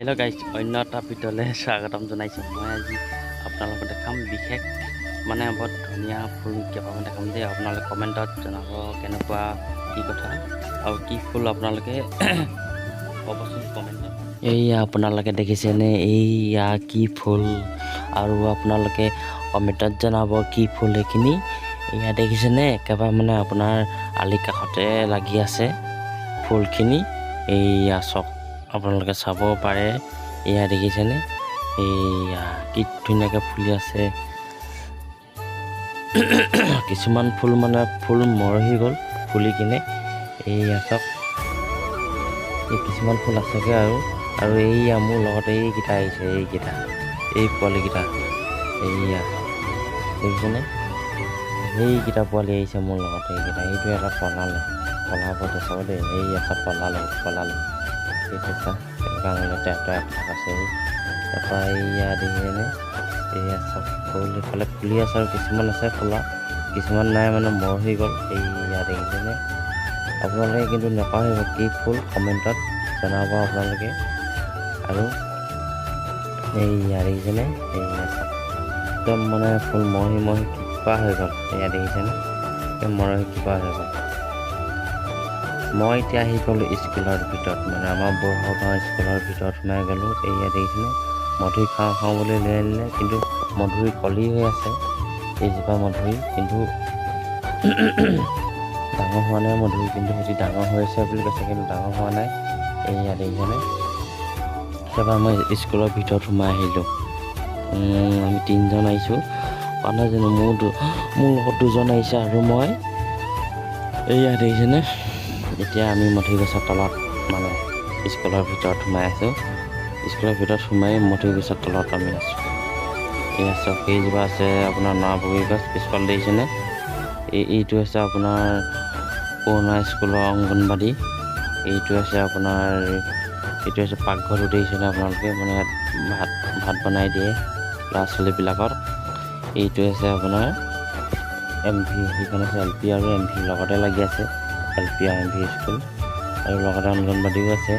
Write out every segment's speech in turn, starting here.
Hello' guys অন্য এটা ভিডিঅ'লৈ স্বাগতম জনাইছোঁ। মই আজি আপোনালোকক দেখাম বিশেষ মানে বৰ ধুনীয়া ফুল কেইটামান দেখাম দেই। আপোনালোকে কমেণ্টত জনাব কেনেকুৱা, কি কথা আৰু কি ফুল আপোনালোকে ক'বচোন কমেণ্টত এইয়া আপোনালোকে দেখিছেনে? এইয়া কি ফুল? আৰু আপোনালোকে কমেণ্টত জনাব কি ফুল সেইখিনি এয়া দেখিছেনে? একেবাৰে মানে আপোনাৰ আলি কাষতে লাগি আছে ফুলখিনি। এইয়া চক আপোনালোকে চাব পাৰে। এয়া দেখিছেনে? এইয়া কি ধুনীয়াকৈ ফুলি আছে। কিছুমান ফুল মানে ফুল মৰহি গ'ল ফুলি কিনে। এইয়া চাওক। এই কিছুমান ফুল আছেগৈ আৰু। আৰু এইয়া মোৰ লগতে এইকেইটা আহিছে, এইকেইটা। এই পোৱালিকেইটা। এইয়া। দেখিছেনে? সেইকেইটা পোৱালি আহিছে মোৰ লগতে, এইকেইটা। এইটো এটা পলালে। পলাব চাব দেই। এই এটা পলালে পলালে। ঠিক আছে তাৰপৰা এইয়া চব ফুল এইফালে ফুলি আছে আৰু কিছুমান আছে ফুলা কিছুমান নাই মানে মৰ হৈ গ'ল এইয়া দেখিছেনে আপোনালোকে কিন্তু নাপাহৰিব কি ফুল কমেণ্টত জনাব আপোনালোকে আৰু দেখিছেনে এইয়া চাওক একদম মানে ফুল মৰহি মৰহি কিবা হৈ গ'ল এয়া দেখিছেনে একদম মৰহি কিবা হৈ গ'ল মই এতিয়া আহি গ'লোঁ স্কুলৰ ভিতৰত মানে আমাৰ বৰগাঁও স্কুলৰ ভিতৰত সোমাই গ'লোঁ। এয়া দেখিছেনে? মধুৰি খাওঁ খাওঁ বুলি লৈ আনিলে কিন্তু মধুৰি কলি হৈ আছে, এইজোপা মধুৰি কিন্তু ডাঙৰ হোৱা নাই মধুৰি কিন্তু সিহঁতি ডাঙৰ হৈ আছে বুলি কৈছে, কিন্তু ডাঙৰ হোৱা নাই। এয়া দেখিছেনে? তাৰপৰা মই স্কুলৰ ভিতৰত সোমাই আহিলোঁ। আমি তিনিজন আহিছোঁ। পোৱা জানো মোৰ মোৰ লগত দুজন আহিছে আৰু মই। এইয়া দেখিছেনে? এতিয়া আমি মধুৰি গছৰ তলত মানে স্কুলৰ ভিতৰত সোমাই আছোঁ, স্কুলৰ ভিতৰত সোমাই মধুৰি গছৰ তলত আমি আছোঁ। এয়া চাওক কেইজোপা আছে আপোনাৰ নৰাবগী গছ, পিছফালে দেখিছেনে? এই, এইটো আছে আপোনাৰ পুৰণা স্কুলৰ অংগনবাদী। এইটো আছে আপোনাৰ, এইটো হৈছে পাকঘৰটো দেখিছেনে আপোনালোকে? মানে ইয়াত ভাত ভাত বনাই দিয়ে ল'ৰা ছোৱালীবিলাকৰ এইটো আছে আপোনাৰ এম ভি, সেইখন আছে এল পি আৰু এম ভি লগতে লাগি আছে। এল পি আৰু এম ভি স্কুল। আৰু লগতে অংগনবাদীও আছে।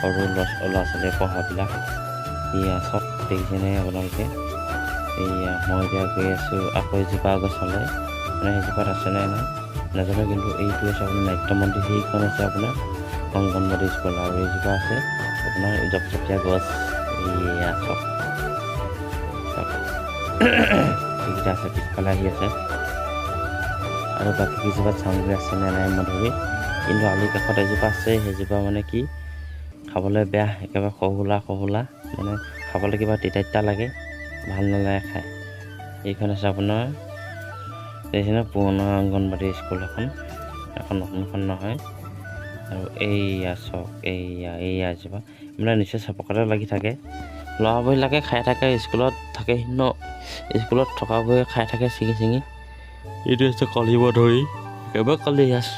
সৰু ল'ৰা ল'ৰা ছোৱালীয়ে পঢ়াবিলাক। এয়া চব দেখিছেনে আপোনালোকে? এয়া মই এতিয়া গৈ আছোঁ আকৌ এজোপা গছলৈ। মানে সেইজোপাত আছে নাই? নাজানো কিন্তু এইটো আছে আপোনাৰ নাট্য মন্দিৰ সেইখন আছে আপোনাৰ অংগনবাদী স্কুল। আৰু এইজোপা আছে আপোনাৰ জপজপীয়া গছ। এয়া চব। এইকেইটা আছে পিছফালে আহি আছে। আৰু বাকী কেইজোপা চাউল আছে নে নাই মধুৰি। কিন্তু আলি কাষত এজোপা আছে সেইজোপা মানে কি খাবলৈ বেয়া একেবাৰে শহুলা শহুলা মানে খাবলৈ কিবা তিতা তিতা লাগে ভাল নালাগে খাই। এইখন আছে আপোনাৰ দেখিছেনে পুৰণা অংগনবাদী স্কুল এখন এখন নতুনখন নহয়। আৰু এইয়া চক এইয়া এইয়া এজোপা মানে নিচেই চপকাতে লাগি থাকে। ল'ৰাবিলাকে খাই থাকে স্কুলত থাকে ন স্কুলত থকাবোৰে খাই থাকে ছিঙি ছিঙি। এইটো হৈছে কলিব ধৰি। একেবাৰে কলি আছ।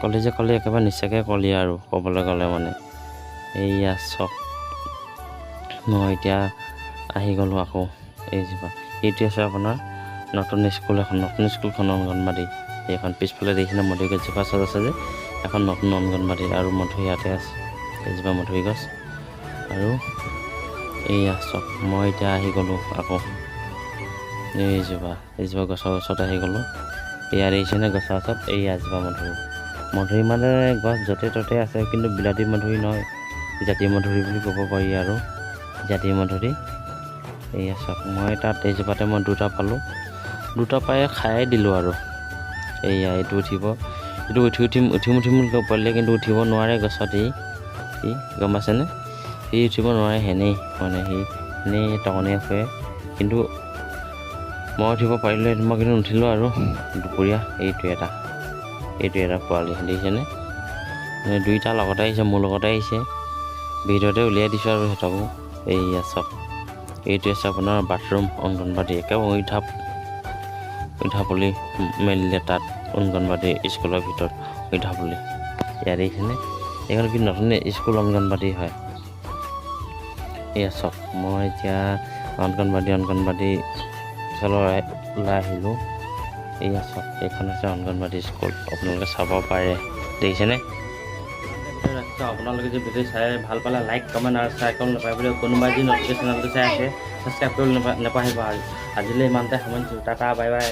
কলি যে কলি একেবাৰে নিচাকৈ কলি আৰু ক'বলৈ গ'লে মানে। এইয়া চক। মই এতিয়া আহি গ'লোঁ আকৌ এইজোপা এইটো আছে আপোনাৰ নতুন স্কুল এখন নতুন স্কুলখন অংগনবাদী। এইখন পিছফালে দেখিলে মধুৰি গছজোপা চব আছে যে এখন নতুন অংগনবাদী আৰু মধুৰি ইয়াতে আছে। এইজোপা মধুৰি গছ। আৰু এইয়া চক। মই এতিয়া আহি গ'লোঁ আকৌ। এইজোপা এইজোপা গছৰ ওচৰত আহি গ'লোঁ। এয়া দেখিছেনে গছৰ ওচৰত এই এজোপা মধুৰি। মধুৰি মানে গছ য'তে ত'তে আছে কিন্তু বিলাতী মধুৰি নহয়। জাতি মধুৰি বুলি ক'ব পাৰি আৰু। জাতি মধুৰি। এইয়া চাওক মই তাত এইজোপাতে মই দুটা পালোঁ। দুটা পাই খায়ে দিলোঁ আৰু। এইয়া এইটো উঠিব। এইটো উঠি উঠিম উঠিম উঠিম বুলি কয় পোৱালিয়ে কিন্তু উঠিব নোৱাৰে গছত ই। সি গম পাইছেনে? সি উঠিব নোৱাৰে সেনেই। মানে সি এনেই টকনিয়াই ফুৰে। কিন্তু মই উঠিব পাৰিলোঁ মই কিন্তু নুঠিলোঁ আৰু। দুপৰীয়া, এইটো এটা। এইটো এটা পোৱালি দেখিছেনে মানে দুইটা লগতে আহিছে, মোৰ লগতে আহিছে। ভিতৰতে উলিয়াই দিছোঁ আৰু সিহঁতকো। এইয়া চব। এইটো আছে আপোনাৰ বাথৰুম, অংগনবাদী। একেবাৰে উঠা উঠা পুলি মেলিলে তাত, অংগনবাদী স্কুলৰ ভিতৰত উঠা পুলি ইয়াত দেখিছেনে এইখন কিন্তু নতুন স্কুল অংগনবাদী হয়? এয়া চক মই এতিয়া অংগনবাদী অংগনবাদী ওলাই আহিলোঁ এয়া চাওক এইখন হৈছে অংগনবাদী স্কুল। আপোনালোকে চাব পাৰে। দেখিছেনে? আপোনালোকে যদি ভিডিঅ' চাই ভালো পালে লাইক কমেণ্ট আৰু শ্বেয়াৰ কৰিব নাপায় বুলি কোনোবাই যি নতুনকৈ চেনেলটো চাই আছে ছাবস্ক্ৰাইব কৰিবলৈ নাপা- নাপাহৰিব। আৰু আজিলৈ ইমানতে সামৰিছোঁ। Tata bye bye